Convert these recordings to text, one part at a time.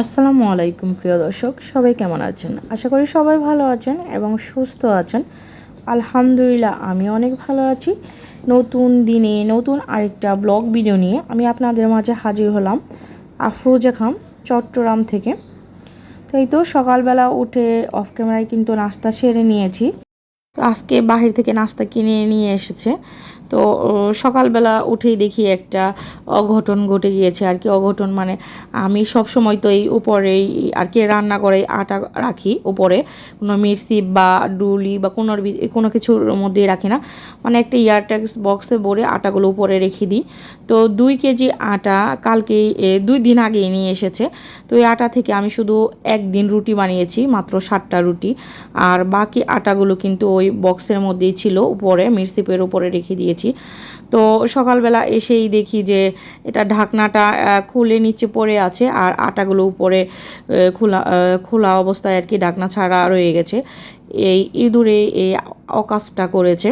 আসসালামু আলাইকুম, প্রিয় দর্শক। সবাই কেমন আছেন? আশা করি সবাই ভালো আছেন এবং সুস্থ আছেন। আলহামদুলিল্লাহ, আমি অনেক ভালো আছি। নতুন দিনে নতুন আরেকটা ব্লগ ভিডিও নিয়ে আমি আপনাদের মাঝে হাজির হলাম আফরোজা খাম চট্টগ্রাম থেকে। তো এই তো সকালবেলা উঠে অফ ক্যামেরায় কিন্তু নাস্তা সেরে নিয়েছি। তো আজকে বাহির থেকে নাস্তা কিনে নিয়ে এসেছে। তো সকালবেলা উঠেই দেখি একটা অঘটন ঘটে গিয়েছে। আর কি অঘটন মানে আমি সব সময় তো এই উপরেই আর কি রান্না করে আটা রাখি উপরে। কোনো মির্চি বা ডুলি বা কোনো কোনো কিছুর মধ্যেই রাখি না। মানে একটা ইয়ারট্যাক্স বক্সে ভরে আটাগুলো উপরে রেখে দিই। তো দুই কেজি আটা কালকে দুই দিন আগেই নিয়ে এসেছে। তো এই আটা থেকে আমি শুধু একদিন রুটি বানিয়েছি, মাত্র ষাটটা রুটি। আর বাকি আটাগুলো কিন্তু ওই বক্সের মধ্যেই ছিল, উপরে মিরসিপের উপরে রেখে দিয়েছি। তো সকালবেলা এসেই দেখি যে এটা ঢাকনাটা খুলে নিচে পড়ে আছে আর আটাগুলো উপরে খোলা খোলা অবস্থায় আর কি ঢাকনা ছাড়া রয়ে গেছে। এই ইঁদুরে এই অকাজটা করেছে।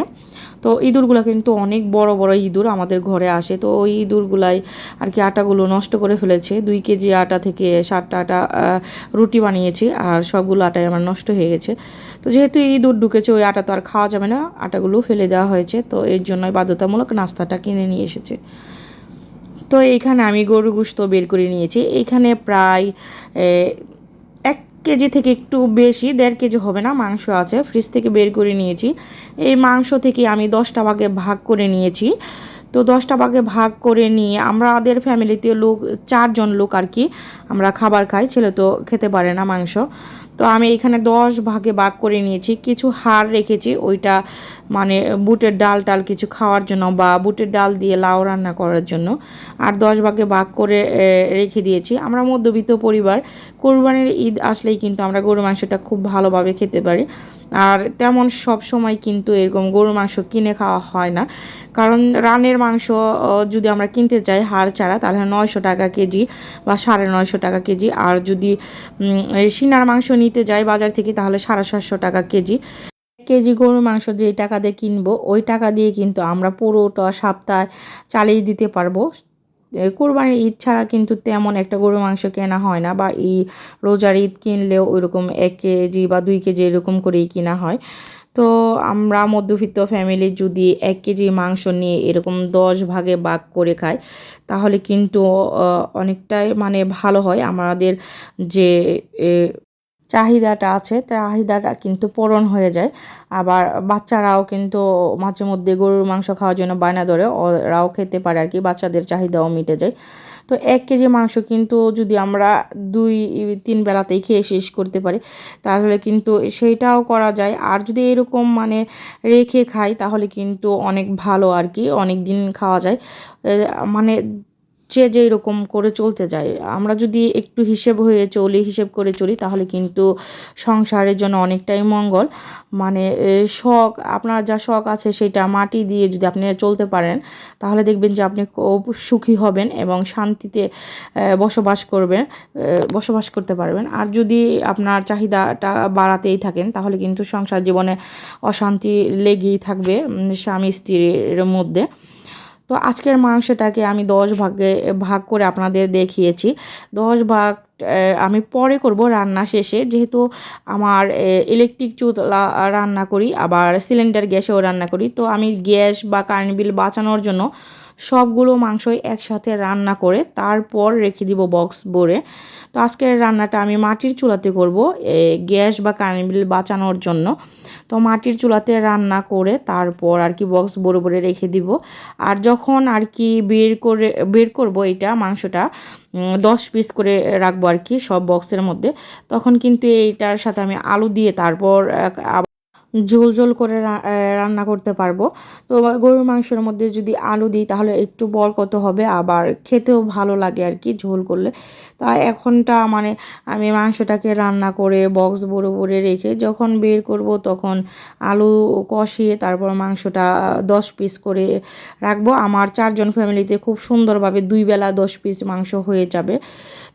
তো ইঁদুরগুলো কিন্তু অনেক বড় বড় ইঁদুর আমাদের ঘরে আসে। তো ওই ইঁদুরগুলাই আর কি আটাগুলো নষ্ট করে ফেলেছে। দুই কেজি আটা থেকে সাতটা আটা রুটি বানিয়েছি আর সবগুলো আটাই আমার নষ্ট হয়ে গেছে। তো যেহেতু ইঁদুর ঢুকেছে, ওই আটা তো আর খাওয়া যাবে না, আটাগুলো ফেলে দেওয়া হয়েছে। তো এর জন্যই বাধ্যতামূলক নাস্তাটা কিনে নিয়ে এসেছে। তো এইখানে আমি গরু গুস্ত বের করে নিয়েছি। এইখানে প্রায় এক কেজি থেকে একটু বেশি, দেড় কেজি হবে না, মাংস আছে। ফ্রিজ থেকে বের করে নিয়েছি। এই মাংস থেকে আমি দশটা ভাগে ভাগ করে নিয়েছি। তো দশটা ভাগে ভাগ করে নিয়ে আমাদের ফ্যামিলিতে লোক, চারজন লোক আর কি আমরা খাবার খাই, ছেলে তো খেতে পারে না মাংস। তো আমি এখানে দশ ভাগে ভাগ করে নিয়েছি, কিছু হাড় রেখেছি, ওইটা মানে বুটের ডাল টাল কিছু খাওয়ার জন্য বা বুটের ডাল দিয়ে লাউ রান্না করার জন্য। আর দশ ভাগে ভাগ করে রেখে দিয়েছি। আমরা মধ্যবিত্ত পরিবার, কোরবানির ঈদ আসলেই কিন্তু আমরা গরু মাংসটা খুব ভালোভাবে খেতে পারি। আর তেমন সব সময় কিন্তু এরকম গরুর মাংস কিনে খাওয়া হয় না। কারণ রানের মাংস যদি আমরা কিনতে যাই হাড় ছাড়া, তাহলে নয়শো টাকা কেজি বা সাড়ে নয়শো টাকা কেজি। আর যদি সিনার মাংস নিতে যাই বাজার থেকে, তাহলে সাড়ে সাতশো টাকা কেজি। কেজি গরুর মাংস যেই টাকা দিয়ে কিনবো, ওই টাকা দিয়ে কিন্তু আমরা পুরোটা সপ্তাহ চালিয়ে দিতে পারব। কোরবানির ঈদ ছাড়া কিন্তু তেমন একটা গরুর মাংস কেনা হয় না, বা এই রোজার ঈদ কিনলেও ওইরকম এক কেজি বা দুই কেজি এরকম করেই কেনা হয়। তো আমরা মধ্যবিত্ত ফ্যামিলি যদি এক কেজি মাংস নিয়ে এরকম দশ ভাগে ভাগ করে খাই, তাহলে কিন্তু অনেকটাই মানে ভালো হয়। আমাদের যে চাহিদাটা আছে, চাহিদাটা কিন্তু পূরণ হয়ে যায়। আবার বাচ্চারাও কিন্তু মাঝে মধ্যে গরুর মাংস খাওয়ার জন্য বায়না ধরে, ওরাও খেতে পারে আর কি, বাচ্চাদের চাহিদাও মিটে যায়। তো এক কেজি মাংস কিন্তু যদি আমরা দুই, তিন বেলাতেই খেয়ে শেষ করতে পারি, তাহলে কিন্তু সেইটাও করা যায়। আর যদি এরকম মানে রেখে খাই, তাহলে কিন্তু অনেক ভালো আর কি, অনেক দিন খাওয়া যায়। মানে যে যেই রকম করে চলতে যায়। আমরা যদি একটু হিসেব হয়ে চলি, হিসেব করে চলি, তাহলে কিন্তু সংসারের জন্য অনেকটাই মঙ্গল। মানে শখ, আপনার যা শখ আছে সেটা মাটি দিয়ে যদি আপনি চলতে পারেন, তাহলে দেখবেন যে আপনি খুব সুখী হবেন এবং শান্তিতে বসবাস করবেন বসবাস করতে পারবেন। আর যদি আপনার চাহিদাটা বাড়াতেই থাকেন, তাহলে কিন্তু সংসার জীবনে অশান্তি লেগেই থাকবে স্বামী স্ত্রীর মধ্যে। তো আজকের মাংসটাকে আমি দশ ভাগে, ভাগ করে আপনাদের দেখিয়েছি। দশ ভাগ আমি পরে করব রান্না শেষে। যেহেতু আমার ইলেকট্রিক চুলা রান্না করি, আবার সিলিন্ডার গ্যাসেও রান্না করি। তো আমি গ্যাস বা কারেন্ট বিল বাঁচানোর জন্য সবগুলো মাংসই একসাথে রান্না করে তারপর রেখে দিব বক্স ভরে। তো আজকের রান্নাটা আমি মাটির চুলাতে করব গ্যাস বা কারেন্ট বিল বাঁচানোর জন্য। তো মাটির চুলাতে রান্না করে তারপর আর কি বক্স ভরে ভরে রেখে দিব। আর যখন আর কি বের করে, বের করব এটা মাংসটা দশ পিস করে রাখব আর কি সব বক্সের মধ্যে, তখন কিন্তু এইটার সাথে আমি আলু দিয়ে তারপর ঝোল ঝোল করে রান্না করতে পারব। তো গরুর মাংসের মধ্যে যদি আলু দিই তাহলে একটু বরকত হবে? আবার খেতেও ভালো লাগে আর কি ঝোল করলে। তা এখনটা মানে আমি মাংসটাকে রান্না করে বক্স বড়ো ভরে রেখে যখন বের করব তখন আলু কষিয়ে তারপর মাংসটা দশ পিস করে রাখব। আমার চারজন ফ্যামিলিতে খুব সুন্দরভাবে দুই বেলা দশ পিস মাংস হয়ে যাবে।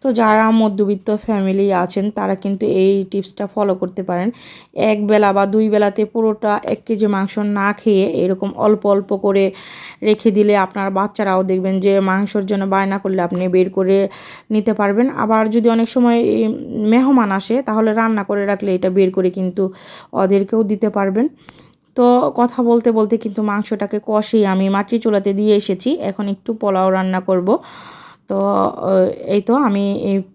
তো যারা মধ্যবিত্ত ফ্যামিলি আছেন, তারা কিন্তু এই টিপসটা ফলো করতে পারেন। এক বেলা বা দুই বেলাতে পুরোটা এক কেজি মাংস না খেয়ে এরকম অল্প অল্প করে রেখে দিলে আপনার বাচ্চারাও দেখবেন যে মাংসর জন্য বায়না করলে আপনি বের করে নিতে পারবেন। আবার যদি অনেক সময় মেহমান আসে, তাহলে রান্না করে রাখলে এটা বের করে কিন্তু ওদেরকেও দিতে পারবেন। তো কথা বলতে বলতে কিন্তু মাংসটাকে কষিয়ে আমি মাটির চুলাতে দিয়ে এসেছি। এখন একটু পোলাও রান্না করব। তো এই তো আমি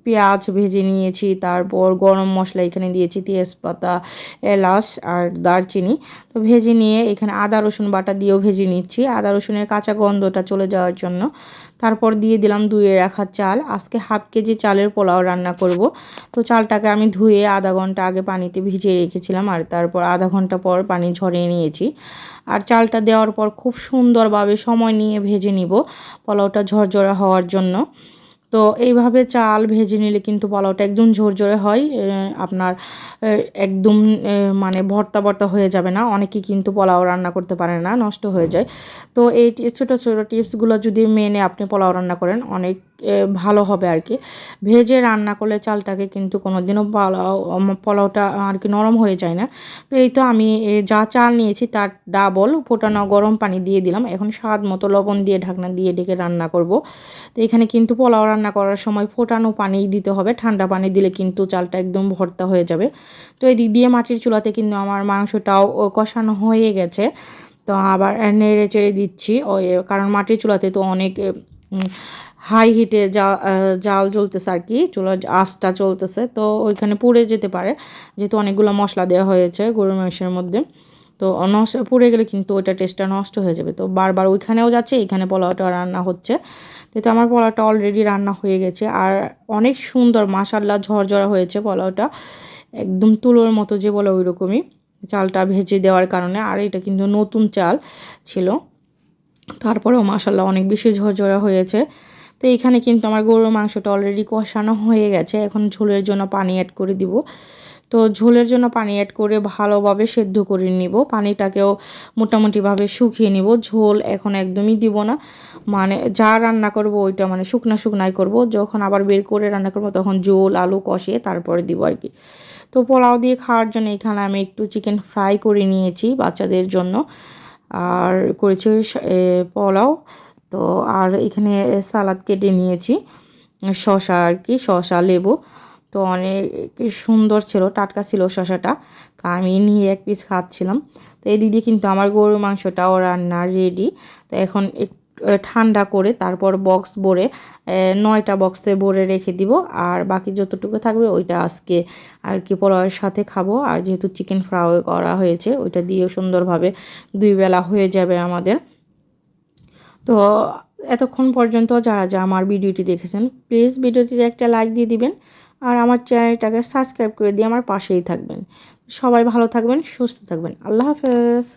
পেঁয়াজ ভেজে নিয়েছি, তারপর গরম মশলা এখানে দিয়েছি, তেজপাতা, এলাচ আর দারচিনি। তো ভেজে নিয়ে এখানে আদা রসুন বাটা দিয়েও ভেজে নিচ্ছি। আদা রসুনের কাঁচা গন্ধটা চলে যাওয়ার জন্য। তারপর দিয়ে দিলাম ধুয়ে রাখা চাল। আজকে হাফ কেজি চালের পোলাও রান্না করব। তো চালটাকে আমি ধুয়ে আধা ঘণ্টা আগে পানিতে ভিজিয়ে রেখেছিলাম আর তারপর আধা ঘণ্টা পর পানি ঝরিয়ে নিয়েছি। আর চালটা দেওয়ার পর খুব সুন্দরভাবে সময় নিয়ে ভেজে নিব পোলাওটা ঝরঝরা হওয়ার জন্য। তো এইভাবে চাল ভেজে নিলে কিন্তু পোলাওটা একদম ঝরঝরে হয় আপনার একদম মানে ভর্তা ভর্তা হয়ে যাবে না। অনেকে কিন্তু পোলাও রান্না করতে পারে না, নষ্ট হয়ে যায়। তো এই ছোটো ছোটো টিপসগুলো যদি মেনে আপনি পোলাও রান্না করেন, অনেক ভালো হবে আর কি। ভেজে রান্না করলে চালটাকে কিন্তু কোনো দিনও পোলাও পোলাওটা আর কি নরম হয়ে যায় না। তো এই তো আমি যা চাল নিয়েছি তার ডাবল ফোটানো গরম পানি দিয়ে দিলাম। এখন স্বাদ মতো লবণ দিয়ে ঢাকনা দিয়ে ডেকে রান্না করব। তো এখানে কিন্তু পোলাও রান্না করার সময় ফোটানো পানি দিতে হবে। ঠান্ডা পানি দিলে কিন্তু চালটা একদম ভর্তা হয়ে যাবে। তো এই দিক দিয়ে মাটির চুলাতে কিন্তু আমার মাংসটাও কষানো হয়ে গেছে। তো আবার নেড়ে চেড়ে দিচ্ছি। ওই কারণ মাটির চুলাতে তো অনেক হাই হিটে জাল জ্বলতেছে আর কি চুলার আঁচটা চলতেছে, তো ওইখানে পুড়ে যেতে পারে। যেহেতু অনেকগুলো মশলা দেওয়া হয়েছে গরু মাংসের মধ্যে, তো নষ্ট, পুড়ে গেলে কিন্তু ওইটা টেস্টটা নষ্ট হয়ে যাবে। তো বারবার ওইখানেও যাচ্ছে, এখানে পোলাওটা রান্না হচ্ছে। তো আমার পোলাওটা অলরেডি রান্না হয়ে গেছে। আর অনেক সুন্দর মাসাল্লা ঝরঝরা হয়েছে পোলাওটা। একদম তুলোর মতো যে বলে ওই রকমই চালটা ভেজে দেওয়ার কারণে। আর এটা কিন্তু নতুন চাল ছিল। তারপরেও মাসাল্লাহ অনেক বেশি ঝরঝরা হয়েছে। তো এখানে কিন্তু আমার গরুর মাংসটা অলরেডি কষানো হয়ে গেছে। এখন ঝোলের জন্য পানি অ্যাড করে দিব। তো ঝোলের জন্য পানি অ্যাড করে ভালোভাবে সেদ্ধ করে নিব। পানিটাকেও মোটামুটিভাবে শুকিয়ে নিব। ঝোল এখন একদমই দিব না। মানে যা রান্না করব ওইটা মানে শুকনা শুকনাই করব। যখন আবার বের করে রান্না করব তখন ঝোল, আলু কষিয়ে তারপরে দিব আর কি। তো পোলাও দিয়ে খাওয়ার জন্য এখানে আমি একটু চিকেন ফ্রাই করে নিয়েছি বাচ্চাদের জন্য। আর করেছি পোলাও। তো আর এখানে সালাদ কেটে নিয়েছি। শশা আর কি শশা লেবু। তো অনেক সুন্দর ছিল, টাটকা ছিল শশাটা তো আমি নিয়ে এক পিস খাচ্ছিলাম। তো এই দিদি কিন্তু আমার গরুর মাংসটাও রান্না রেডি তো এখন একটু ঠান্ডা করে তারপর বক্স ভরে নয়টা বক্সে ভরে রেখে দিব। আর বাকি যতটুকু থাকবে ওইটা আজকে আর কি পোলাওয়ের সাথে খাব। আর যেহেতু চিকেন ফ্রাই করা হয়েছে, ওইটা দিয়েও সুন্দরভাবে দুই বেলা হয়ে যাবে আমাদের। তো এতক্ষণ পর্যন্ত যারা যা আমার ভিডিওটি দেখেছেন প্লিজ ভিডিওটিতে একটা লাইক দিয়ে দিবেন আর আমার চ্যানেলটাকে সাবস্ক্রাইব করে দিয়ে আমার পাশেই থাকবেন। সবাই ভালো থাকবেন, সুস্থ থাকবেন। আল্লাহ হাফেজ।